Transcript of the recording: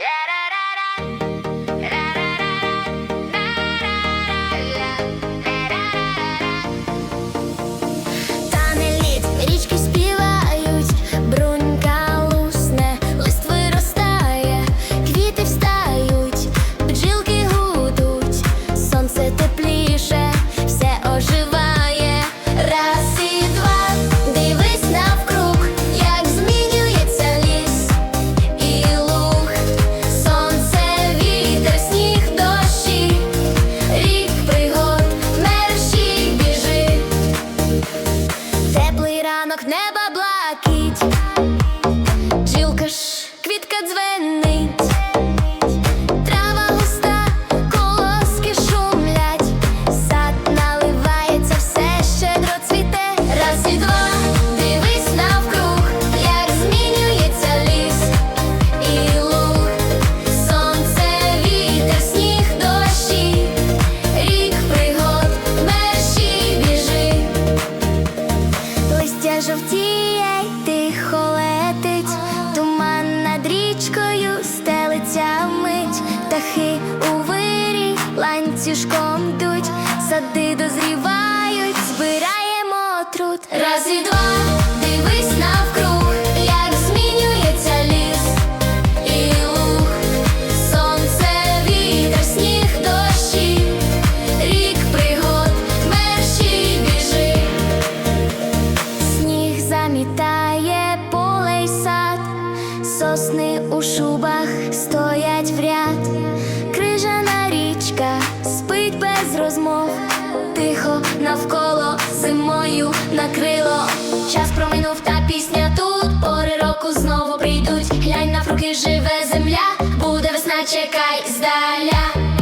Da, неба блакить, Джилка ж, квітка дзвенить, Листя жовтіє, й тихо летить, туман над річкою стелиться мить, птахи у вирі ланцюжком дуть, сади дозрівають, збираємо труд. Раз і два, сосни у шубах стоять в ряд, крижана річка спить без розмов, тихо навколо зимою накрило. Час проминув та пісня тут, пори року знову прийдуть. Глянь на фруки, живе земля, буде весна, чекай здаля.